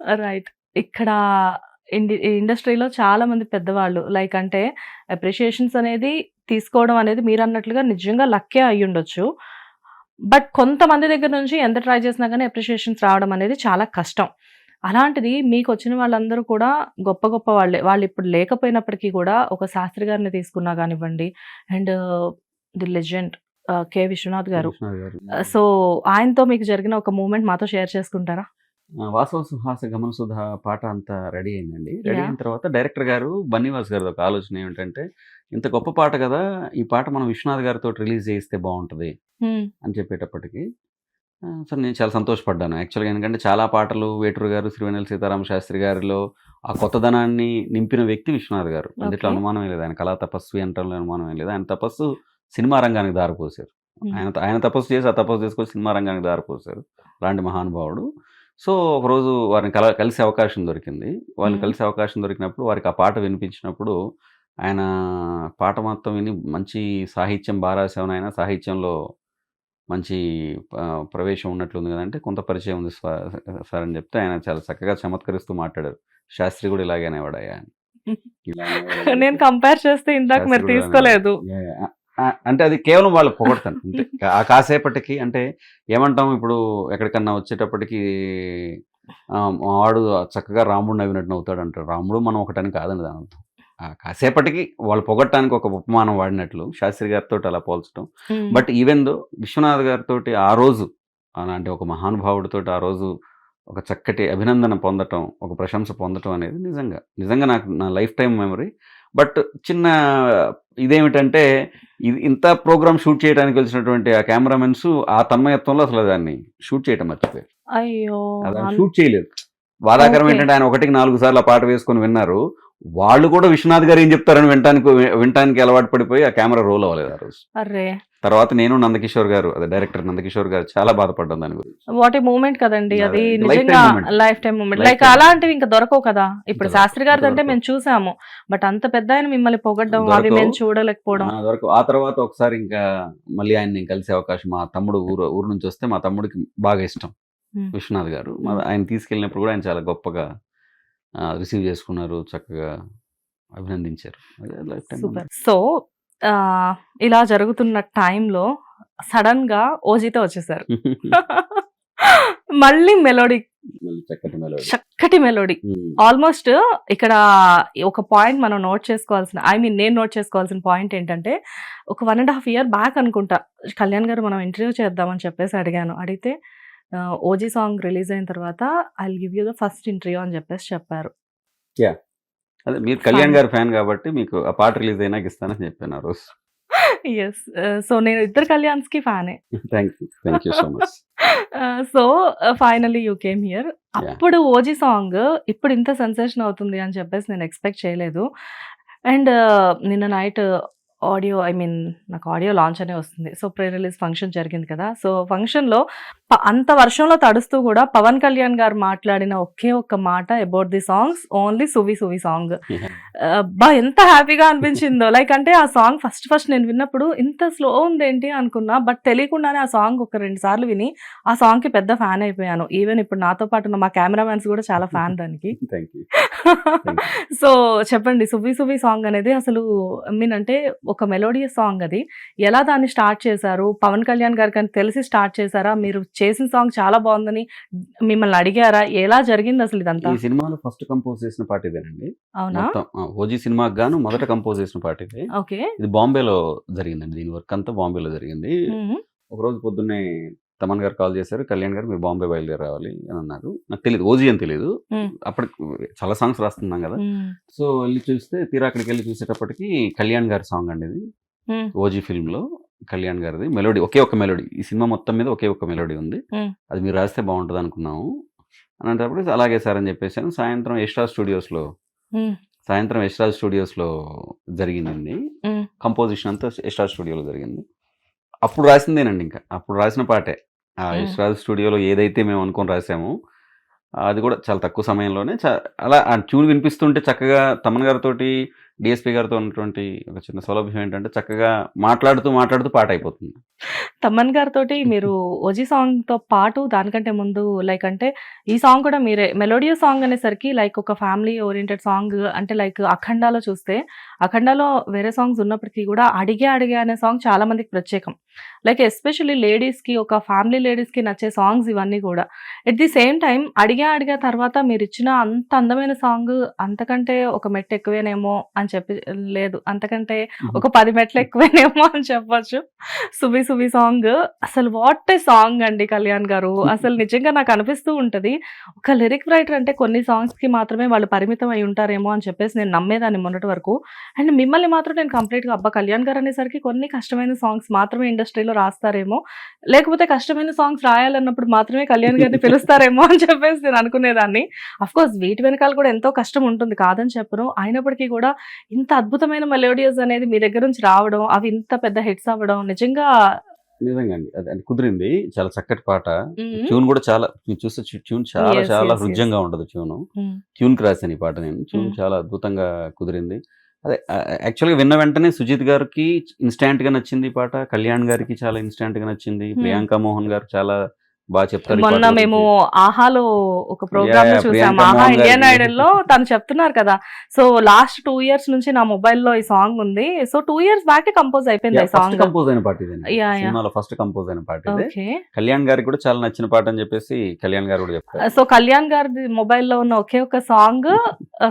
Right. ఇక్కడ ఇండి ఇండస్ట్రీలో చాలా మంది పెద్దవాళ్ళు లైక్ అంటే అప్రిషియేషన్స్ అనేది తీసుకోవడం అనేది మీరన్నట్లుగా నిజంగా లక్కే అయ్యుండొచ్చు. బట్ కొంతమంది దగ్గర నుంచి ఎంత ట్రై చేసినా గానీ అప్రిషియేషన్స్ రావడం అనేది చాలా కష్టం. అలాంటిది మీకొచ్చిన వాళ్ళందరూ కూడా గొప్ప గొప్ప వాళ్ళే. వాళ్ళిప్పుడు లేకపోయినప్పటికీ కూడా ఒక శాస్త్రి గారిని తీసుకున్నా గానివ్వండి and the legend K. Viswanath garu. So ఆయనతో మీకు జరిగిన ఒక మూమెంట్ మాతో షేర్ చేసుకుంటారా? 'వాసవ సుహాస గమన సుధ' పాట అంతా రెడీ అయిందండి. రెడీ! అయిన తర్వాత డైరెక్టర్ గారు బన్నీవాస్ గారిది ఒక ఆలోచన ఏమిటంటే, ఇంత గొప్ప పాట గదా! ఈ పాట మనం విశ్వనాథ్ గారితోటి రిలీజ్ చేయిస్తే బావుంటది హ్మ్. అని చెప్పేటప్పటికి సో నేను చాలా సంతోషపడ్డాను. యాక్చువల్‌గా ఎందుకంటే చాలా పాటలు వేటూరు గారు, శ్రీవెన్నెల సీతారామ శాస్త్రి గారిలో ఆ కొత్తదనాన్ని నింపిన వ్యక్తి విశ్వనాథ్ గారు. అందుట్లో. అనుమానమే లేదు. ఆయన కళా తపస్వి అనటంలో అనుమానమే లేదు. ఆయన తపస్సు సినిమా రంగానికి దారిపోసారు. ఆయన ఆయన తపస్సు చేసి, ఆ తపస్సు తీసుకొచ్చి సినిమా రంగానికి దారిపోసారు. అలాంటి మహానుభావుడు. సో, ఒకరోజు వారిని కల కలిసే అవకాశం దొరికింది. వాళ్ళని. కలిసే అవకాశం దొరికినప్పుడు వారికి ఆ పాట వినిపించినప్పుడు ఆయన పాట మొత్తం విని మంచి సాహిత్యం బా రాసావు నాయనా సాహిత్యంలో మంచి ప్రవేశం ఉన్నట్లుంది గదంటే, కొంత పరిచయం ఉంది సార్ అని చెప్తే ఆయన చాలా చక్కగా చమత్కరిస్తూ మాట్లాడారు. శాస్త్రి గూడా ఇలాగే అనేవాడు. నేను కంపేర్ చేస్తే ఇందాక మీరు. తీసుకోలేదు. అంటే అది కేవలం వాళ్ళు పొగడతాను అంతే. ఆ కాసేపటికి అంటే ఏమంటాం ఇప్పుడు ఎక్కడికన్నా వచ్చేటప్పటికి మావాడు చక్కగా రాముడు నవ్వినట్టు నవ్వుతాడంటారు. రాముడు మనం ఒకటని కాదండి దాని అర్థం. ఆ కాసేపటికి వాళ్ళు పొగడటానికి ఒక ఉపమానం వాడినట్లు శాస్త్రి గారితోటి అలా పోల్చడం. బట్ ఈవెన్ దో విశ్వనాథ్ గారితోటి ఆ రోజు అలాంటి ఒక మహానుభావుడితోటి ఆ రోజు ఒక చక్కటి అభినందన పొందటం, ఒక ప్రశంస పొందటం అనేది నిజంగా, నిజంగా నాకు నా లైఫ్ టైమ్ మెమరీ. బట్ చిన్న ఇదేమిటంటే ఇది ఇంత ప్రోగ్రామ్ షూట్ చేయడానికి వచ్చినటువంటి ఆ కెమెరామెన్స్ ఆ తన్మయత్వంలో అసలు దాన్ని షూట్ చేయటం మర్చిపోయారు. అయ్యో! షూట్ చేయలేదు. బాధాకరం. ఏంటంటే ఆయన ఒకటికి 4 సార్లు ఆ పాట వేసుకొని విన్నారు. వాళ్ళు కూడా విశ్వనాథ్ గారు ఏం చెప్తారని వినటానికి వినటానికి అలవాటు పడిపోయి ఆ కెమెరా రోల్ అవ్వలేదు ఆ రోజు. తర్వాత నేను నందకిషోర్ గారు అదే డైరెక్టర్ నందకిషోర్ గారు చాలా బాధపడ్డాం దాని గురించి. వాట్ ఏ మూమెంట్ కదండీ! అది నిజంగా. Life time moment. లైక్. అలాంటివి ఇంకా దొరకవు కదా! ఇప్పుడు. శాస్త్రి గారిదంటే దొరకవు. మేము చూసాము. బట్ అంత పెద్దాయన మిమ్మల్ని పొగడ్డం అవి. మేము చూడలేకపోవడం. ఆ! దొరకవు. ఆ తర్వాత ఒకసారి ఇంకా మళ్ళీ ఆయన్ని కలిసే అవకాశం మా తమ్ముడు ఊరు ఊరు నుంచి వస్తే మా తమ్ముడికి బాగా ఇష్టం. విశ్వనాథ్ గారు. ఆయన తీసుకెళ్ళినప్పుడు కూడా ఆయన చాలా గొప్పగా రిసీవ్ చేసుకున్నారు. చక్కగా అభినందించారు. సో, ఇలా జరుగుతున్న టైంలో సడెన్‌గా ఓజీతో వచ్చేసారు. మళ్ళీ మెలోడీ. చక్కటి మెలోడీ. ఆల్మోస్ట్ ఇక్కడ ఒక పాయింట్ మనం నోట్ చేసుకోవాల్సిన ఐ మీన్ నేను నోట్ చేసుకోవాల్సిన పాయింట్ ఏంటంటే, ఒక 1 ½ ఇయర్ బ్యాక్ అనుకుంటా. కళ్యాణ్ గారు మనం ఇంటర్వ్యూ చేద్దామని చెప్పేసి అడిగాను. అడిగితే ఓజీ సాంగ్ రిలీజ్ అయిన తర్వాత I give you the first interview అని చెప్పేసి చెప్పారు. యాహ్! అదే మీరు కళ్యాణ్. గారి ఫ్యాన్ కాబట్టి మీకు ఆ పాట రిలీజ్ అయినాక ఇస్తానని చెప్పాను ఆ రోజు. ఆహ్, సో నేను ఇద్దరు ఫ్యానే. You. Thank you so much. Ah, so finally you came here. అప్పుడు ఓజీ సాంగ్ ఇప్పుడు ఇంత సెన్సేషన్ అవుతుంది అని చెప్పేసి నేను ఎక్స్‌పెక్ట్ చేయలేదు. అండ్ నిన్న నైట్ ఆడియో ఐ మీన్ నాకు ఆడియో లాంచ్ అనే వస్తుంది. సో ప్రీ రిలీజ్ ఫంక్షన్ జరిగింది కదా! సో ఫంక్షన్‌లో అంత వర్షంలో తడుస్తూ కూడా పవన్ కళ్యాణ్ గారు మాట్లాడిన ఒకే ఒక్క మాట అబౌట్ ది సాంగ్స్ ఓన్లీ 'సువి సువి' సాంగ్. అబ్బా! ఎంత హ్యాపీగా అనిపించిందో. లైక్ అంటే ఆ సాంగ్ ఫస్ట్ ఫస్ట్ నేను విన్నప్పుడు ఇంత స్లో ఉందేంటి అనుకున్నా. బట్ తెలియకుండానే ఆ సాంగ్ ఒక 2 సార్లు విని ఆ సాంగ్‌కి పెద్ద ఫ్యాన్ అయిపోయాను. ఈవెన్ ఇప్పుడు నాతో పాటు ఉన్న మా కెమెరామాన్స్ కూడా చాలా ఫ్యాన్ దానికి. సో చెప్పండి 'సువ్వి సువ్వి' సాంగ్ అనేది అసలు ఐ మీన్ అంటే ఒక మెలోడియస్ సాంగ్ అది. ఎలా దాన్ని స్టార్ట్ చేశారు? పవన్ కళ్యాణ్ గారికని తెలిసి స్టార్ట్ చేశారా? మీరు చేసిన సాంగ్ చాలా బావుందని మిమ్మల్ని అడిగారా? ఎలా జరిగింది అసలు ఇదంతా? ఈ సినిమాలో ఫస్ట్ కంపోజ్ చేసిన పాట ఇదేనండి. అవునా? ఓజీ సినిమాకి గాను మొదట కంపోజ్ చేసిన పాట ఇదే. ఓకే. ఇది బాంబేలో జరిగిందండి. దీని వర్క్ అంతా బాంబేలో జరిగింది. హుహు. ఒకరోజు పొద్దున్నే తమన్ గారు కాల్ చేశారు. కళ్యాణ్ గారు మీరు బాంబే బయలుదేరి రావాలి అని అన్నారు. నాకు తెలీదు. ఓజీ అని. హ్మ్. అప్పటికి చాలా సాంగ్స్ రాస్తున్నాం కదా! సో వెళ్ళి చూస్తే తీరా అక్కడికెళ్ళి చూసేటప్పటికి కళ్యాణ్ గారి సాంగ్ అండి ఇది. ఓజీ ఫిల్మ్‌లో కళ్యాణ్ గారిది. మెలోడీ ఒకే ఒక్క మెలోడీ. ఈ సినిమా మొత్తం మీద ఒకే ఒక్క మెలోడీ ఉంది. అది మీరు రాస్తే బావుంటది అనుకున్నాము. అనేటప్పుడు అలాగే సార్ అని చెప్పేసాను. సాయంత్రం యష్‌రాజ్ స్టూడియోస్‌లో. సాయంత్రం యష్‌రాజ్ స్టూడియోస్‌లో జరిగిందండి. కంపోజిషన్ అంతా యష్‌రాజ్ స్టూడియోలో జరిగింది. అప్పుడు రాసిందేనండి ఇంకా. అప్పుడు రాసిన పాటే. ఆ హ్మ్. యష్‌రాజ్ స్టూడియోలో ఏదైతే మేము అనుకోని రాసామో అది కూడా చాలా తక్కువ సమయంలోనే చ అలా ఆ ట్యూన్ వినిపిస్తుంటే చక్కగా తమన్ గారితోటి డిఎస్పీ గారితో ఉన్నటువంటి ఒక చిన్న సౌలభ్యం ఏంటంటే చక్కగా మాట్లాడుతూ మాట్లాడుతూ పాట అయిపోతుంది. తమ్మన్ గారితో మీరు ఓజీ సాంగ్తో పాటు దానికంటే ముందు లైక్ అంటే ఈ సాంగ్ కూడా మీరే మెలోడియస్ సాంగ్ అనేసరికి లైక్ ఒక ఫ్యామిలీ ఓరియంటెడ్ సాంగ్ అంటే లైక్ అఖండాలో చూస్తే అఖండాలో వేరే సాంగ్స్ ఉన్నప్పటికీ కూడా అడిగే అడిగే అనే సాంగ్ చాలా మందికి ప్రత్యేకం. లైక్ ఎస్పెషల్లీ లేడీస్కి ఒక ఫ్యామిలీ లేడీస్కి నచ్చే సాంగ్స్ ఇవన్నీ కూడా. ఎట్ ది సేమ్ టైం అడిగే అడిగే తర్వాత మీరు ఇచ్చిన అంత అందమైన సాంగ్ అంతకంటే ఒక మెట్ ఎక్కువేనేమో అని చెప్పి లేదు. అంతకంటే ఒక పది మెట్లు ఎక్కువేనేమో అని చెప్పొచ్చు. సువి సువి సాంగ్. అసలు వాట్ ఏ సాంగ్ అండి కళ్యాణ్ గారు. అసలు నిజంగా నాకు అనిపిస్తూ ఉంటది. ఒక లిరిక్ రైటర్ అంటే కొన్ని సాంగ్స్కి మాత్రమే వాళ్ళు పరిమితం అయి ఉంటారేమో అని చెప్పేసి నేను నమ్మేదాన్ని మొన్నటి వరకు. అండ్ మిమ్మల్ని మాత్రం నేను కంప్లీట్గా అబ్బా కళ్యాణ్ గారు అనేసరికి కొన్ని కష్టమైన సాంగ్స్ మాత్రమే ఇండస్ట్రీలో రాస్తారేమో. లేకపోతే కష్టమైన సాంగ్స్ రాయాలన్నప్పుడు మాత్రమే కళ్యాణ్ గారిని పిలుస్తారేమో అని చెప్పేసి నేను అనుకునేదాన్ని. అఫ్ కోర్స్ వీటి వెనకాల కూడా ఎంతో కష్టం ఉంటుంది. కాదని చెప్పను. అయినప్పటికీ కూడా ఇంత అద్భుతమైన మెలోడియస్ అనేది మీ దగ్గర నుంచి రావడం అవి ఇంత పెద్ద హిట్స్ అవ్వడం నిజంగా నిజంగా అండి. అది కుదిరింది. చాలా చక్కటి పాట. ట్యూన్ కూడా చాలా చూస్తే ట్యూన్ చాలా చాలా హృద్యంగా ఉండదు ట్యూన్. ట్యూన్కి రాశాను ఈ పాట నేను. ట్యూన్. చాలా అద్భుతంగా కుదిరింది. అదే యాక్చువల్గా విన్న వెంటనే సుజిత్ గారికి ఇన్స్టాంట్గా నచ్చింది ఈ పాట. కళ్యాణ్ గారికి చాలా ఇన్స్టాంట్గా నచ్చింది. ప్రియాంక మోహన్ గారు చాలా బాగా చెప్తారు మొన్న మేము. ఆహాలో ఒక ప్రోగ్రామ్ Yeah, చూసాం ప్రియాంక ఆహా ఇండియన్. ఐడల్లో తను చెప్తున్నారు కదా. సో లాస్ట్ టూ ఇయర్స్ నుంచి నా మొబైల్లో ఈ సాంగ్ ఉంది. So two years back compose అయిపోయింది ఈ సాంగ్. కంపోజ్ అయిన పాట. సినిమాలో ఫస్ట్ కంపోజ్ అయిన పాట కళ్యాణ్ గారికి కూడా చాలా నచ్చిన పాట అని చెప్పేసి కళ్యాణ్ గారు కూడా చెప్తారు. సో కళ్యాణ్ గారి మొబైల్లో ఉన్న ఒకే ఒక సాంగ్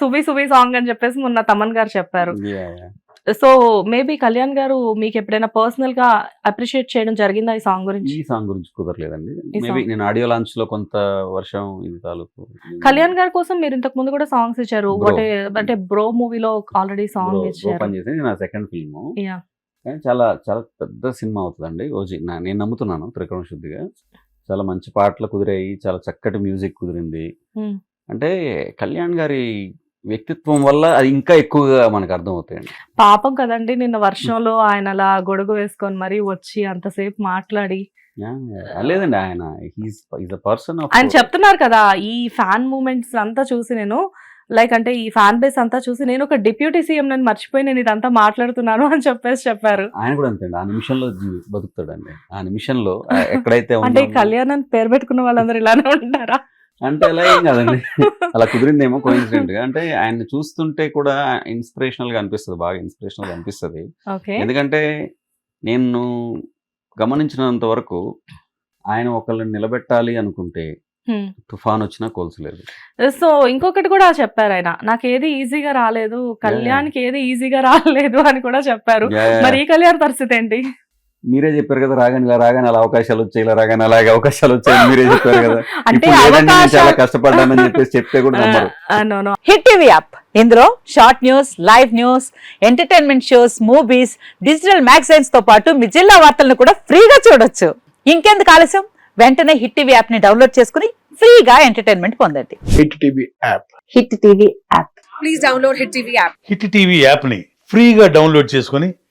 సువి సువి సాంగ్ అని చెప్పేసి మొన్న తమన్ గారు చెప్పారు. సో మేబీ కళ్యాణ్ గారు మీకు ఎప్పుడైనా పర్సనల్గా అప్రిషియేట్ చేయడం జరిగిందా ఈ సాంగ్ గురించి? ఈ సాంగ్ గురించి కుదరలేదండి. మేబీ. నేను ఆడియో లాంచ్లో కొంత వర్షం ఇది తాలూకు. కళ్యాణ్ గారి కోసం మీరు ఇంతకు ముందు కూడా సాంగ్స్ ఇచ్చారు. అంటే బ్రో మూవీలో ఆల్రెడీ సాంగ్ ఇచ్చారు. నా సెకండ్ ఫిల్మ్. కానీ చాలా చాలా పెద్ద సినిమా అవుతుందండి. ఓజీ నేను నమ్ముతున్నాను త్రికరణ శుద్ధిగా. చాలా మంచి పాటలు కుదిరాయి. చాలా చక్కటి మ్యూజిక్ కుదిరింది. Hmm. అంటే కళ్యాణ్ గారి వ్యక్తిత్వం వల్ల అది ఇంకా ఎక్కువగా మనకు అర్థం అవుతాయండి పాపం కదండి నిన్న వర్షంలో ఆయన అలా గొడుగు వేసుకొని మరీ వచ్చి అంతసేపు మాట్లాడి. లేదండి ఆయన పర్సన్ ఆయన చెప్తున్నారు కదా ఈ ఫ్యాన్ మూమెంట్స్ అంతా చూసి నేను లైక్ అంటే ఈ ఫ్యాన్ బేస్ అంతా చూసి నేను ఒక డిప్యూటీ సీఎం నేను మర్చిపోయి నేను ఇదంతా మాట్లాడుతున్నాను అని చెప్పేసి చెప్పారు. ఆయన కూడా అంతే అండి ఆ నిమిషంలో బతుకుతాడండి. ఆ నిమిషంలో ఎక్కడైతే అంటే కళ్యాణ్ పేరు పెట్టుకున్న వాళ్ళందరూ ఇలానే ఉంటారా? అంటే అలా ఏం కాదండి. అలా కుదిరిందేమో కోయిన్సిడెంట్గా. అంటే ఆయన చూస్తుంటే కూడా ఇన్స్పిరేషనల్గా అనిపిస్తుంది బాగా ఇన్స్పిరేషనల్గా అనిపిస్తుంది. ఎందుకంటే నేను గమనించినంత వరకు ఆయన ఒకళ్ళని నిలబెట్టాలి అనుకుంటే తుఫాన్ వచ్చినా కోల్చలేదు. సో ఇంకొకటి కూడా చెప్పారు ఆయన. నాకు ఏది ఈజీగా రాలేదు కళ్యాణ్కి ఏది ఈజీగా రాలేదు అని కూడా చెప్పారు. మరి ఈ కళ్యాణ్ పరిస్థితి ఏంటి? మీరే చెప్పారు కదా రాగానే ఇలా రాగానే అలా అవకాశాలు వచ్చాయి ఇలా రాగానే అలాగే అవకాశాలు వచ్చాయి మీరే చెప్పారు కదా. అంటే ఇప్పుడు నేను చాలా అవకాశాలు కష్టపడ్డానని చెప్పేసి చెప్తే కూడా నమ్మరు. No no hit TV app ఇందులో short news live news entertainment shows movies digital మ్యాగజైన్స్తో పాటు మీ జిల్లా వార్తలను కూడా ఫ్రీగా చూడొచ్చు. ఇంకెందుకు ఆలస్యం? వెంటనే హిట్ టీవీ యాప్ని డౌన్లోడ్ చేసుకుని ఫ్రీగా ఎంటర్టైన్మెంట్ పొందండి. Hit TV app hit TV app please download Hit TV app. Hit TV యాప్ని ఫ్రీగా డౌన్లోడ్ చేసుకొని